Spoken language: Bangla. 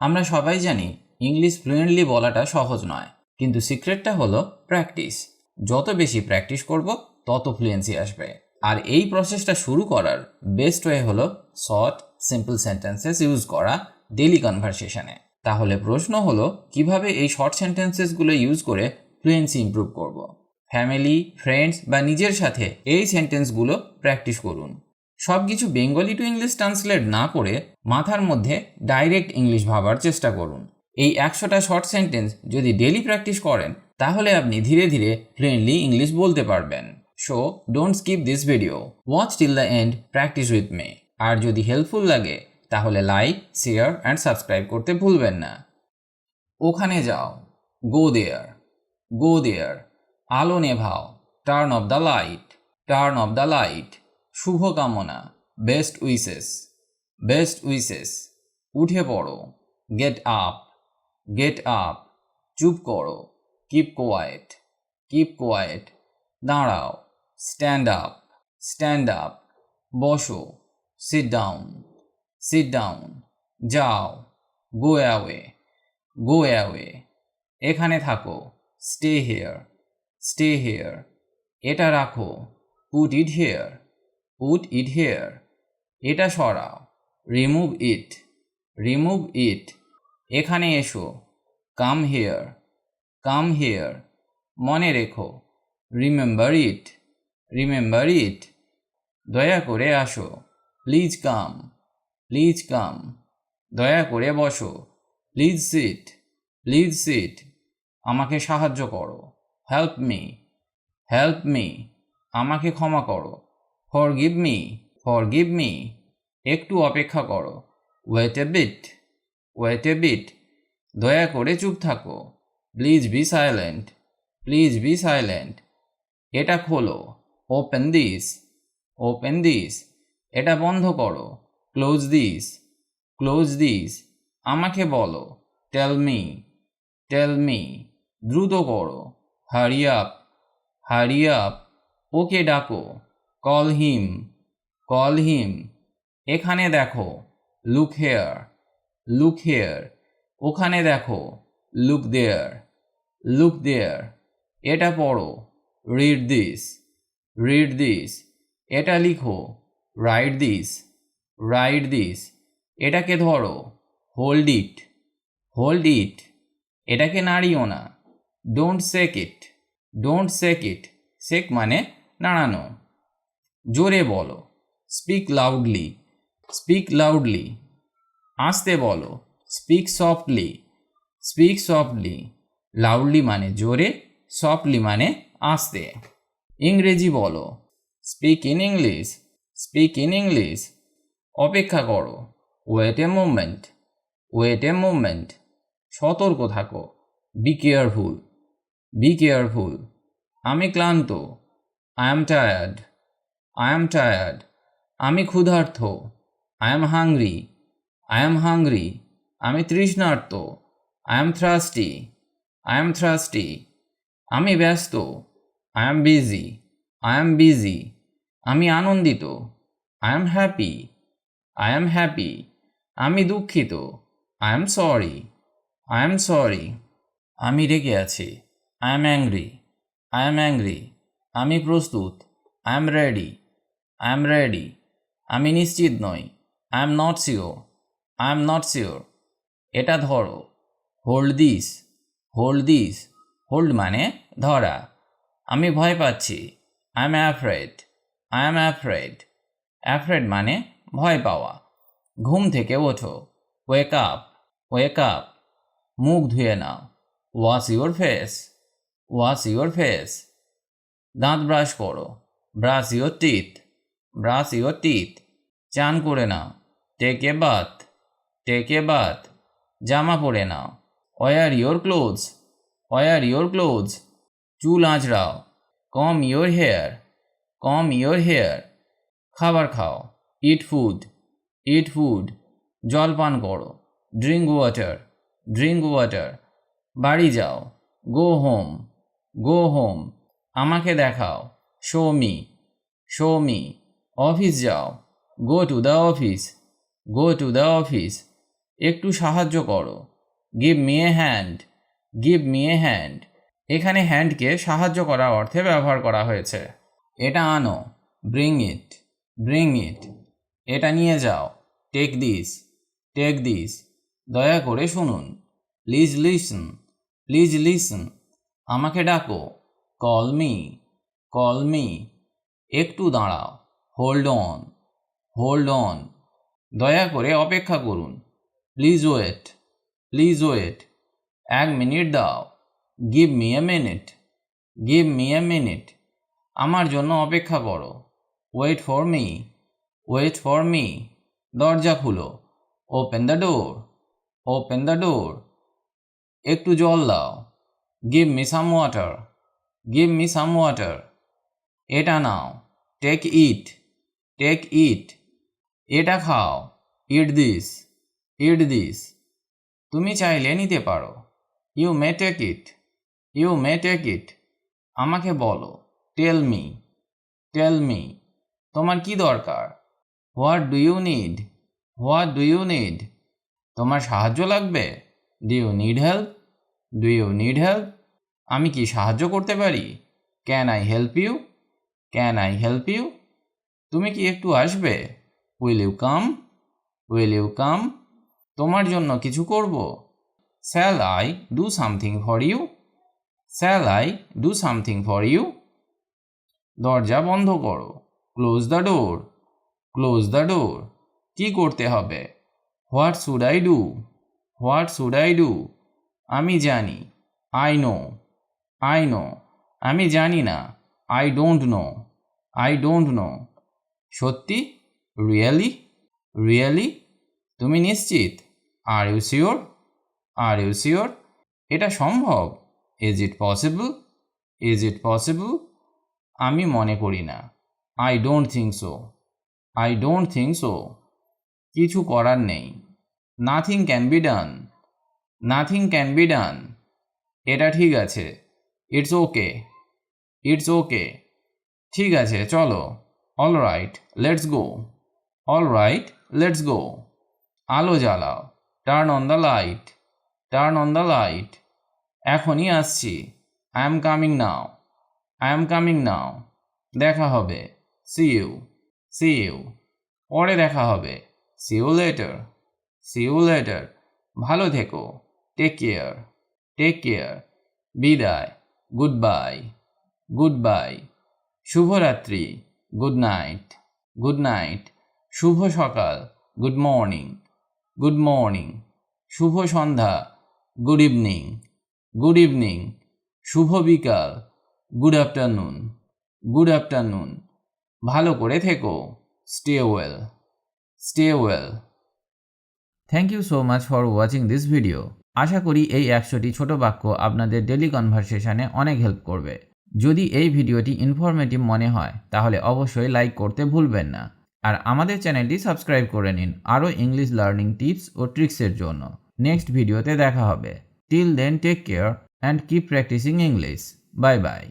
আমরা সবাই জানি ইংলিশ ফ্লুয়েন্টলি বলাটা সহজ নয়, কিন্তু সিক্রেটটা হলো প্র্যাকটিস যত বেশি প্র্যাকটিস করব, তত ফ্লুয়েন্সি আসবে। আর এই প্রসেসটা শুরু করার বেস্ট ওয়ে হলো শর্ট সিম্পল সেন্টেন্সেস ইউজ করা ডেলি কনভারসেশনে তাহলে প্রশ্ন হলো, কীভাবে এই শর্ট সেন্টেন্সেসগুলো ইউজ করে ফ্লুয়েন্সি ইমপ্রুভ করব। ফ্যামিলি ফ্রেন্ডস বা নিজের সাথে এই সেন্টেন্সগুলো প্র্যাকটিস করুন। সব কিছু বেঙ্গলি টু ইংলিশ ট্রান্সলেট না করে মাথার মধ্যে ডাইরেক্ট ইংলিশ ভাবার চেষ্টা করুন। এই একশোটা শর্ট সেন্টেন্স যদি ডেলি প্র্যাকটিস করেন, তাহলে আপনি ধীরে ধীরে ফ্রেন্ডলি ইংলিশ বলতে পারবেন। So, don't skip this video. Watch till the end, practice with me. আর যদি হেল্পফুল লাগে, তাহলে লাইক, শেয়ার অ্যান্ড সাবস্ক্রাইব করতে ভুলবেন না। ওখানে যাও। গো দেয়ার। Go there. আলো নেভাও। Turn off the light. Turn off the light. শুভকামনা। বেস্ট উইসেস বেস্ট উইসেস উঠে পড়ো। গেট আপ গেট আপ চুপ করো। কিপ কোয়াইট কিপ কোয়াইট দাঁড়াও। স্ট্যান্ড আপ স্ট্যান্ড আপ বসো। সিট ডাউন সিট ডাউন যাও। গো অ্যাওয়ে গো অ্যাওয়ে এখানে থাকো। স্টে হেয়ার স্টে হেয়ার এটা রাখো। Put it here put it here এটা সরাও। রিমুভ ইট রিমুভ ইট এখানে এসো। কাম হেয়ার কাম হেয়ার মনে রেখো। রিমেম্বার ইট রিমেম্বার ইট দয়া করে আসো। প্লিজ কাম প্লিজ কাম দয়া করে বসো। প্লিজ সিট প্লিজ সিট আমাকে সাহায্য করো। হেল্প মি হেল্প মি আমাকে ক্ষমা করো। Forgive me forgive me একটু অপেক্ষা করো। Wait a bit wait a bit দয়া করে চুপ থাকো। Please be silent please be silent এটা খোলো। ওপেন দিস ওপেন দিস এটা বন্ধ করো। ক্লোজ দিস ক্লোজ দিস আমাকে বলো। টেল মি টেল মি দ্রুত করো। হারি আপ হারি আপ ওকে ডাকো। Call him call him. এখানে দেখো লুক হেয়ার লুক হেয়ার ওখানে দেখো লুক দেয়ার লুক দেয়ার এটা পড়ো রিড দিস রিড দিস এটা লিখো রাইট দিস রাইট দিস এটাকে ধরো হোল্ড ইট হোল্ড ইট এটাকে নাড়িও না ডোন্ট সেক ইট ডোন্ট সেক ইট সেক মানে নাড়ানো। জোরে বলো। স্পিক লাউডলি স্পিক লাউডলি আস্তে বলো speak softly speak softly loudly মানে জোরে সফটলি মানে আস্তে ইংরেজি বলো speak in English speak in English অপেক্ষা করো wait a movement wait a movement সতর্ক থাকো বি কেয়ারফুল বি কেয়ারফুল আমি ক্লান্ত I am tired I am tired আমি ক্ষুধার্ত I am hungry I am hungry আমি তৃষ্ণার্ত I am thirsty I am thirsty আমি ব্যস্ত I am busy I am busy আমি আনন্দিত I am happy I am happy আমি দুঃখিত I am sorry I am sorry আমি রেগে আছি I am angry I am angry আমি প্রস্তুত I am ready I am ready আমি নিশ্চিত নই। I am not sure I am not sure এটা ধরো। Hold this hold this hold মানে ধরা। আমি ভয় পাচ্ছি। I am afraid I am afraid afraid মানে ভয় পাওয়া। ঘুম থেকে ওঠো। ওয়েক আপ ওয়েক আপ মুখ ধুয়ে নাও। Wash your face wash your face দাঁত ব্রাশ করো। Brush your teeth brush teeth চান করে নাও। Take a bath take a bath জামা পরে নাও। Wear your clothes. Wear your clothes. চুল আঁচড়াও। Comb your hair. Comb your hair. খাবার খাও। Eat food. Eat food. জল পান করো। Drink water. Drink water. বাড়ি যাও। Go home. Go home. আমাকে দেখাও। Show me. Show me. Office যাও। Go to the office go to the office একটু সাহায্য করো। Give me a hand give me a hand এখানে হ্যান্ডকে সাহায্য করা অর্থে ব্যবহার করা হয়েছে। এটা আনো। ব্রিং ইট ব্রিং ইট এটা নিয়ে যাও। টেক দিস টেক দিস দয়া করে শুনুন। প্লিজ লিসন প্লিজ লিসন আমাকে ডাকো। কল মি কল মি একটু দাঁড়াও। হোল্ড অন হোল্ড অন দয়া করে অপেক্ষা করুন। প্লিজ ওয়েট প্লিজ ওয়েট এক মিনিট দাও give me a minute give me a minute আমার জন্য অপেক্ষা করো। Wait for me wait for me দরজা খুলো open the door open the door একটু জল দাও give me some water give me some water এটা নাও টেক ইট টেক ইট এটা খাও। ইট দিস ইট দিস তুমি চাইলে নিতে পারো। You may take it you may take it আমাকে বলো। টেল মি টেল মি তোমার কি দরকার? What do you need what do you need তোমার সাহায্য লাগবে? Do you need help do you need help আমি কি সাহায্য করতে পারি? Can I help you can I help you তুমি কি একটু আসবে? Will you come will you come তোমার জন্য কিছু করব। Shall I do something for you shall I do something for you দরজা বন্ধ করো। Close the door close the door কি করতে হবে? What should I do what should I do আমি জানি। আই নো আই নো আমি জানি না। I don't know I don't know সত্যি? রিয়েলি রিয়েলি তুমি নিশ্চিত? Are you sure are you sure এটা সম্ভব? Is it possible is it possible আমি মনে করি না। I don't think so I don't think so কিছু করার নেই। Nothing can be done nothing can be done এটা ঠিক আছে। ইটস ওকে ইটস ওকে ঠিক আছে, চলো। All right let's go all right let's go আলো জ্বালাও। Turn on the light turn on the light এখনই আসছি। I am coming now I am coming now দেখা হবে। সি ইউ সি ইউ পরে দেখা হবে। See you later see you later ভালো থেকো। টেক কেয়ার টেক কেয়ার বিদায়। গুড বাই গুড বাই শুভরাত্রি। গুড নাইট গুড নাইট শুভ সকাল। গুড মর্নিং গুড মর্নিং শুভ সন্ধ্যা। গুড ইভিনিং গুড ইভিনিং শুভ বিকাল। গুড আফটারনুন গুড আফটারনুন ভালো করে থেকো। Stay well stay well thank you so much for watching this video আশা করি এই একশোটি ছোট বাক্য আপনাদের ডেলি কনভারসেশনে অনেক হেল্প করবে। যদি এই ভিডিওটি ইনফরমেটিভ মনে হয়, তাহলে অবশ্যই লাইক করতে ভুলবেন না। আর আমাদের চ্যানেলটি সাবস্ক্রাইব করে নিন আরও ইংলিশ লার্নিং টিপস ও ট্রিক্সের জন্য। নেক্সট ভিডিওতে দেখা হবে। Till then take care and keep practising English bye bye